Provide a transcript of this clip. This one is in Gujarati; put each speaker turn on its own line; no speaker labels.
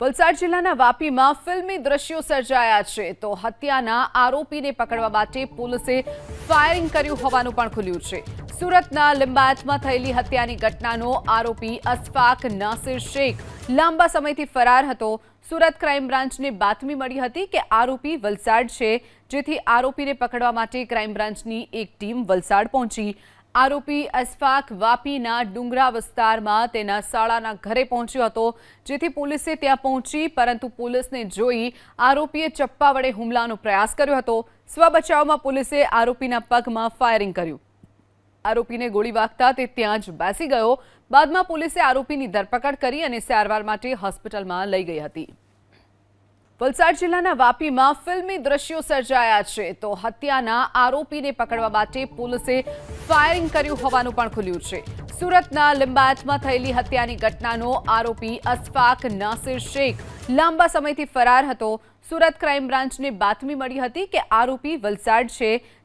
વલસાડ જિલ્લાના વાપીમાં ફિલ્મી દ્રશ્યો સર્જાયા છે તો હત્યાના આરોપીને પકડવા માટે પોલીસે ફાયરિંગ કર્યું હોવાનું પણ ખુલ્યું છે. સુરતના લિંબાયતમાં થયેલી હત્યાની ઘટનાનો આરોપી અસફાક નાસિર શેખ લાંબા સમયથી ફરાર હતો. સુરત ક્રાઇમ બ્રાન્ચને બાતમી મળી હતી કે આરોપી વલસાડ છે, જેથી આરોપીને પકડવા માટે ક્રાઇમ બ્રાન્ચની એક ટીમ વલસાડ પહોંચી. આરોપી અસફાક વાપીના ડુંગરા વિસ્તારમાં તેના શાળાના ઘરે પહોંચ્યો હતો, જેથી પોલીસે ત્યાં પહોંચી, પરંતુ પોલીસને જોઈ આરોપીએ ચપ્પા વડે હુમલાનો પ્રયાસ કર્યો હતો. સ્વબચાવમાં પોલીસે આરોપીના પગમાં ફાયરિંગ કર્યું. આરોપીને ગોળી વાગતા તે ત્યાં જ બેસી ગયો. બાદમાં પોલીસે આરોપીની ધરપકડ કરી અને સારવાર માટે હોસ્પિટલમાં લઈ ગઈ હતી. વલસાડ જિલ્લાના વાપીમાં ફિલ્મી દ્રશ્યો સર્જાયા છે તો હત્યાના આરોપીને પકડવા માટે પોલીસે ફાયરિંગ કર્યું હોવાનું પણ ખુલ્યું છે. સુરતના લિંબાયતમાં થયેલી હત્યાની ઘટનાનો આરોપી અસફાક નાસિર શેખ લાંબા સમયથી ફરાર હતો. સુરત ક્રાઇમ બ્રાન્ચને બાતમી મળી હતી કે આરોપી વલસાડ છે